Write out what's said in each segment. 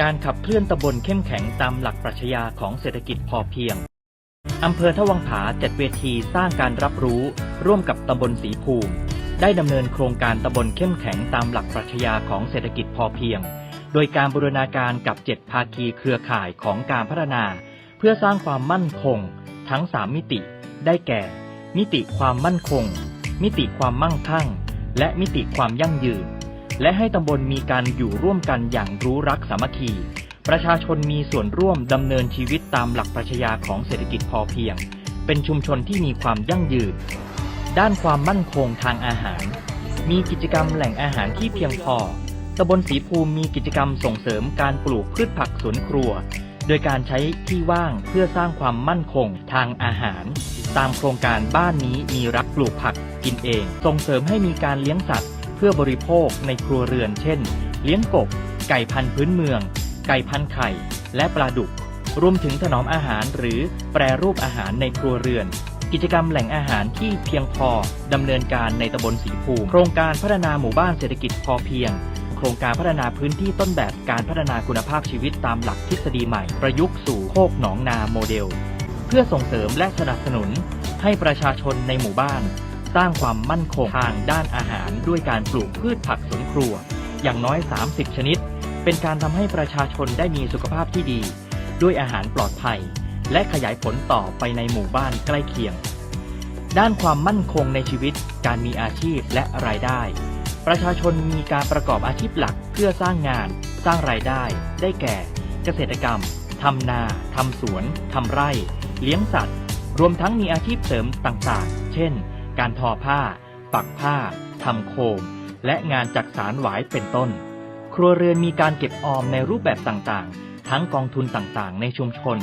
การขับเคลื่อนตำบลเข้มแข็งตามหลักปรัชญาของเศรษฐกิจพอเพียง อำเภอทวังผาจัดเวทีสร้างการรับรู้ ร่วมกับตำบลสีภูมิ ได้ดำเนินโครงการตำบลเข้มแข็งตามหลักปรัชญาของเศรษฐกิจพอเพียง โดยการบูรณาการกับเจ็ดภาคีเครือข่ายของการพัฒนา เพื่อสร้างความมั่นคง ทั้ง3มิติ ได้แก่ มิติความมั่นคง มิติความมั่งคั่ง และมิติความยั่งยืน และให้ตำบลมีการอยู่ร่วมกันอย่างรู้รักสามัคคี ประชาชนมีส่วนร่วมดำเนินชีวิตตามหลักปรัชญาของเศรษฐกิจพอเพียง เป็นชุมชนที่มีความยั่งยืน ด้านความมั่นคงทางอาหาร มีกิจกรรมแหล่งอาหารที่เพียงพอตำบลสีภูมิมีกิจกรรมส่งเสริมการปลูกพืชผักสวนครัว โดยการใช้ที่ว่างเพื่อสร้างความมั่นคงทางอาหาร ตามโครงการบ้านนี้มีรักปลูกผักกินเอง ส่งเสริมให้มีการเลี้ยงสัตว์ เพื่อบริโภคในครัวเรือน เช่น เลี้ยงกบ ไก่พันธุ์พื้นเมือง ไก่พันธุ์ไข่ และปลาดุก รวมถึงถนอมอาหารหรือแปรรูปอาหารในครัวเรือน กิจกรรมแหล่งอาหารที่เพียงพอดำเนินการในตำบลสีภูมิ โครงการพัฒนาหมู่บ้านเศรษฐกิจพอเพียงโครงการพัฒนาพื้นที่ต้นแบบการพัฒนาคุณภาพชีวิตตามหลักทฤษฎีใหม่ประยุกต์สู่โคกหนองนาโมเดล เพื่อส่งเสริมและสนับสนุนให้ประชาชนในหมู่บ้าน สร้างความมั่นคงทางด้านอาหารด้วยการปลูกพืชผักสวนครัว อย่างน้อย 30 ชนิด เป็นการทำให้ประชาชนได้มีสุขภาพที่ดี ด้วยอาหารปลอดภัย และขยายผลต่อไปในหมู่บ้านใกล้เคียง ด้านความมั่นคงในชีวิต การมีอาชีพและรายได้ ประชาชนมีการประกอบอาชีพหลักเพื่อสร้างงาน สร้างรายได้ ได้แก่ เกษตรกรรมทำนาทำสวนทำไร่ เลี้ยงสัตว์ รวมทั้งมีอาชีพเสริมต่างๆ เช่น การทอผ้า ปักผ้าทำโคม และงานจักสารหวายเป็นต้น ครัวเรือนมีการเก็บออมในรูปแบบต่างๆ ทั้งกองทุนต่างๆ ในชุมชน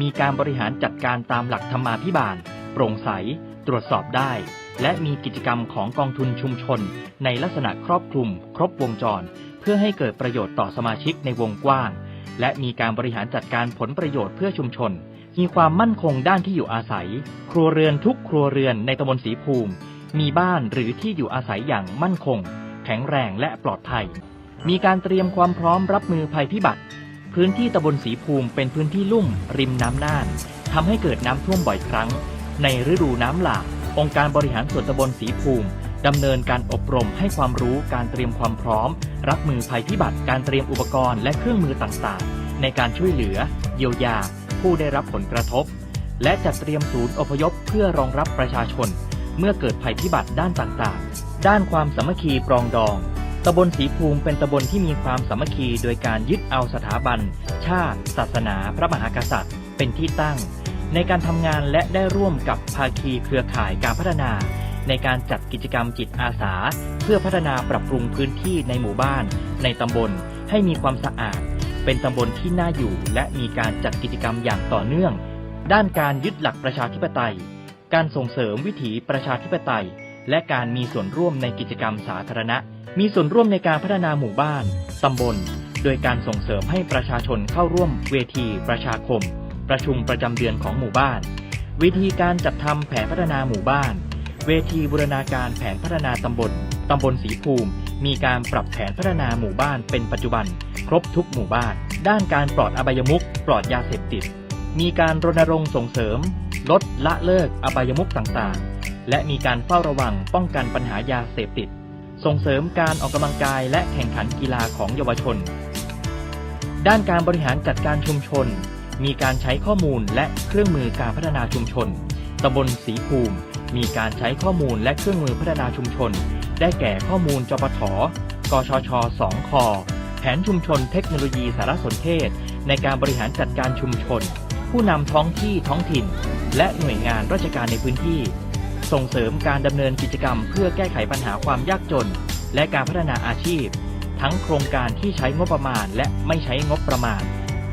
มีการบริหารจัดการตามหลักธรรมาภิบาล โปร่งใส ตรวจสอบได้ และมีกิจกรรมของกองทุนชุมชน ในลักษณะครอบคลุม ครบวงจร เพื่อให้เกิดประโยชน์ต่อสมาชิกในวงกว้าง และมีการบริหารจัดการผลประโยชน์เพื่อชุมชน มีความมั่นคงด้านที่อยู่อาศัย ครัวเรือนทุกครัวเรือนในตำบลสีภูมิ มีบ้านหรือที่อยู่อาศัยอย่างมั่นคง แข็งแรงและปลอดภัย มีการเตรียมความพร้อมรับมือภัยพิบัติ พื้นที่ตำบลสีภูมิเป็นพื้นที่ลุ่ม ริมน้ำน่านทำให้เกิดน้ำท่วมบ่อยครั้ง ในฤดูน้ำหลากองค์การบริหารส่วนตำบลสีภูมิดำเนินการอบรมให้ความรู้การเตรียมความพร้อม รับมือภัยพิบัติการเตรียมอุปกรณ์และเครื่องมือต่างๆ ในการช่วยเหลือ เยียวยา ผู้ได้รับผลกระทบ และจัดเตรียมศูนย์อพยพเพื่อรองรับประชาชน เมื่อเกิดภัยพิบัติด้านต่างๆ ด้านความสามัคคีปรองดองตำบลสีภูมิเป็นตำบลที่มีความสามัคคีโดยการยึดเอาสถาบัน ชาติ ศาสนา พระมหากษัตริย์ เป็นที่ตั้ง ในการทำงานและได้ร่วมกับภาคีเครือข่ายการพัฒนา ในการจัดกิจกรรมจิตอาสา เพื่อพัฒนาปรับปรุงพื้นที่ในหมู่บ้าน ในตำบลให้มีความสะอาด เป็นตำบลที่น่าอยู่ และมีการจัดกิจกรรมอย่างต่อเนื่อง ด้านการยึดหลักประชาธิปไตย การส่งเสริมวิถีประชาธิปไตย และการมีส่วนร่วมในกิจกรรมสาธารณะ มีส่วนร่วมในการพัฒนาหมู่บ้านตำบล โดยการส่งเสริมให้ประชาชนเข้าร่วมเวทีประชาคม ประชุมประจำเดือนของหมู่บ้าน วิธีการจัดทำแผนพัฒนาหมู่บ้าน เวทีบูรณาการแผนพัฒนาตำบลตำบลสีภูมิ มีการปรับแผนพัฒนาหมู่บ้านเป็นปัจจุบัน ครบทุกหมู่บ้าน ด้านการปลอดอบายมุขปลอดยาเสพติด มีการรณรงค์ส่งเสริม ลดละเลิกอบายมุขต่างๆ และมีการเฝ้าระวังป้องกันปัญหายาเสพติด ส่งเสริมการออกกำลังกายและแข่งขันกีฬาของเยาวชน ด้านการบริหารจัดการชุมชน มีการใช้ข้อมูลและเครื่องมือการพัฒนาชุมชนตำบลสีภูมิ มีการใช้ข้อมูลและเครื่องมือพัฒนาชุมชน ได้แก่ข้อมูลจปทกชช2คแผนชุมชนเทคโนโลยีสารสนเทศ ในการบริหารจัดการชุมชน ผู้นำท้องที่ท้องถิ่น และหน่วยงานราชการในพื้นที่ ส่งเสริมการดำเนินกิจกรรม เพื่อแก้ไขปัญหาความยากจน และการพัฒนาอาชีพ ทั้งโครงการที่ใช้งบประมาณ และไม่ใช้งบประมาณ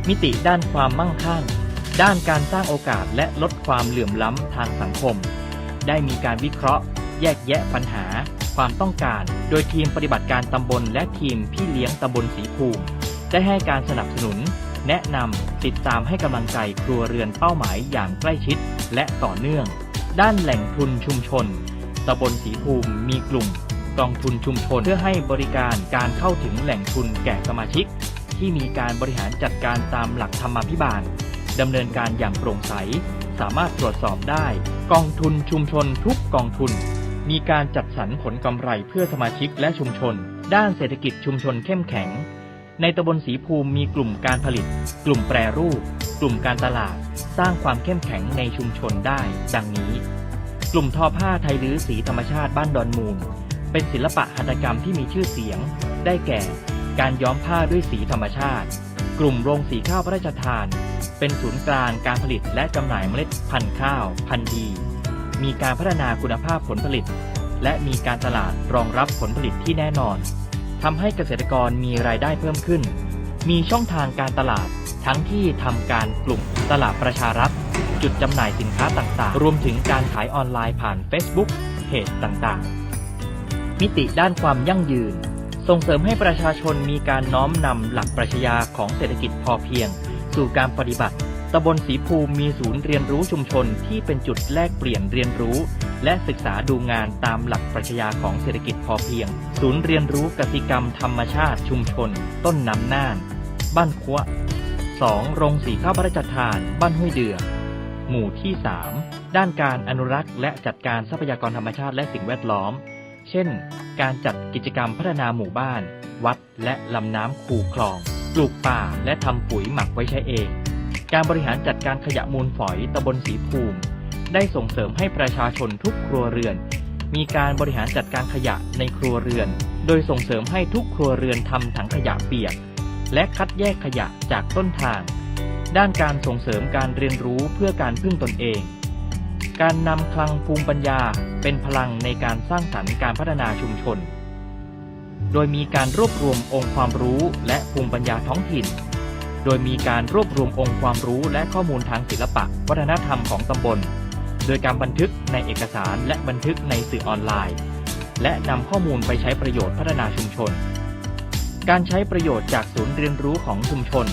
มิติด้านความมั่งคั่ง ด้านการสร้างโอกาสและลดความเหลื่อมล้ำทางสังคม ได้มีการวิเคราะห์ แยกแยะปัญหา ความต้องการ โดยทีมปฏิบัติการตำบลและทีมพี่เลี้ยงตำบลสีภูมิ ได้ให้การสนับสนุน แนะนำติดตามให้กำลังใจครัวเรือนเป้าหมายอย่างใกล้ชิดและต่อเนื่อง ด้านแหล่งทุนชุมชนตำบลสีภูมิมีกลุ่มกองทุนชุมชนเพื่อให้บริการการเข้าถึงแหล่งทุนแก่สมาชิก ที่มีการบริหารจัดการตามหลักธรรมาภิบาลดำเนินการอย่างโปร่งใส สามารถตรวจสอบได้ กองทุนชุมชนทุกกองทุน มีการจัดสรรผลกำไรเพื่อสมาชิกและชุมชน ด้านเศรษฐกิจชุมชนเข้มแข็ง ในตำบลสีภูมิมีกลุ่มการผลิต กลุ่มแปรรูป กลุ่มการตลาด สร้างความเข้มแข็งในชุมชนได้ ดังนี้ กลุ่มทอผ้าไทยลื้อสีธรรมชาติบ้านดอนมูล เป็นศิลปะหัตถกรรมที่มีชื่อเสียง ได้แก่ การย้อมผ้าด้วยสีธรรมชาติ กลุ่มโรงสีข้าวพระราชทาน เป็นศูนย์กลางการผลิตและจำหน่ายเมล็ดพันธุ์ข้าว พันธุ์ดี มีการพัฒนาคุณภาพผลผลิต และมีการตลาดรองรับผลผลิตที่แน่นอนทำให้เกษตรกรมีรายได้เพิ่มขึ้น มีช่องทางการตลาดทั้งที่ทำการกลุ่มตลาดประชารัฐ จุดจำหน่ายสินค้าต่างๆ รวมถึงการขายออนไลน์ผ่าน Facebook เพจต่างๆ มิติด้านความยั่งยืน ส่งเสริมให้ประชาชนมีการน้อมนำหลักปรัชญาของเศรษฐกิจพอเพียง สู่การปฏิบัติ ตำบลสีภูมิมีศูนย์เรียนรู้ชุมชนที่เป็นจุดแลกเปลี่ยนเรียนรู้ และศึกษาดูงานตามหลักปรัชญาของเศรษฐกิจพอเพียง ศูนย์เรียนรู้กสิกรรมธรรมชาติชุมชน ต้นน้ำน่าน บ้านคัว 2. โรงสีข้าวพระราชทาน บ้านห้วยเดือ หมู่ที่ 3 ด้านการอนุรักษ์ และจัดการทรัพยากรธรรมชาติและสิ่งแวดล้อม เช่น การจัดกิจกรรมพัฒนาหมู่บ้าน วัด และลำน้ำคูคลอง ปลูกป่าและทำปุ๋ยหมักไว้ใช้เอง การบริหารจัดการขยะมูลฝอยตำบลสีภูมิ ได้ส่งเสริมให้ประชาชนทุกครัวเรือน มีการบริหารจัดการขยะในครัวเรือน โดยส่งเสริมให้ทุกครัวเรือนทำถังขยะเปียก และคัดแยกขยะจากต้นทาง ด้านการส่งเสริมการเรียนรู้เพื่อการพึ่งตนเอง การนำคลังภูมิปัญญาเป็นพลังในการสร้างสรรค์การพัฒนาชุมชน โดยมีการรวบรวมองค์ความรู้และภูมิปัญญาท้องถิ่น โดยมีการรวบรวมองค์ความรู้และข้อมูลทางศิลปะ วัฒนธรรมของตำบล โดยการบันทึกในเอกสารและบันทึกในสื่อออนไลน์ และนำข้อมูลไปใช้ประโยชน์พัฒนาชุมชน การใช้ประโยชน์จากศูนย์เรียนรู้ของชุมชน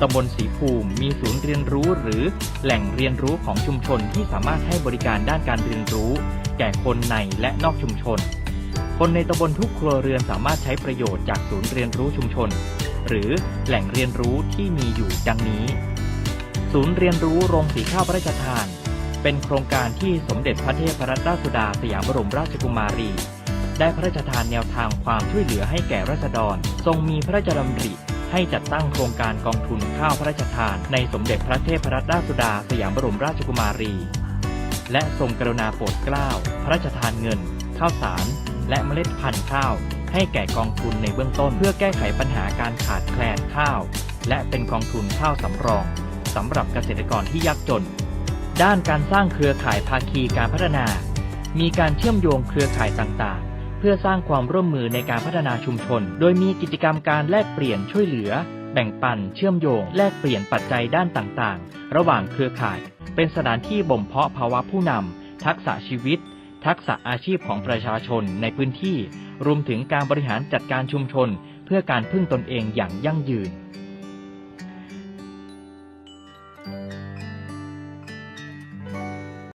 ตำบลสีภูมิมีศูนย์เรียนรู้หรือแหล่งเรียนรู้ของชุมชนที่สามารถให้บริการด้านการเรียนรู้ แก่คนในและนอกชุมชน คนในตำบลทุกครัวเรือนสามารถใช้ประโยชน์จากศูนย์เรียนรู้ชุมชน หรือแหล่งเรียนรู้ที่มีอยู่ดังนี้ ศูนย์เรียนรู้โรงสีข้าวพระราชทาน เป็นโครงการที่สมเด็จพระเทพรัตนราชสุดาสยามบรมราชกุมารี ได้พระราชทานแนวทางความช่วยเหลือให้แก่ราษฎร ทรงมีพระราชดำริให้จัดตั้งโครงการกองทุนข้าวพระราชทานในสมเด็จพระเทพรัตนราชสุดาสยามบรมราชกุมารี และทรงกรุณาโปรดเกล้าพระราชทานเงิน ข้าวสาร และเมล็ดพันธุ์ข้าว ให้แก่กองทุนในเบื้องต้น เพื่อแก้ไขปัญหาการขาดแคลนข้าว และเป็นกองทุนข้าวสำรองสำหรับเกษตรกรที่ยากจน ด้านการสร้างเครือข่ายภาคีการพัฒนา มีการเชื่อมโยงเครือข่ายต่างๆ เพื่อสร้างความร่วมมือในการพัฒนาชุมชน โดยมีกิจกรรมการแลกเปลี่ยนช่วยเหลือ แบ่งปัน เชื่อมโยง แลกเปลี่ยนปัจจัยด้านต่างๆ ระหว่างเครือข่าย เป็นสถานที่บ่มเพาะภาวะผู้นำทักษะชีวิต ทักษะอาชีพของประชาชนในพื้นที่ รวมถึงการบริหารจัดการชุมชน เพื่อการพึ่งตนเองอย่างยั่งยืน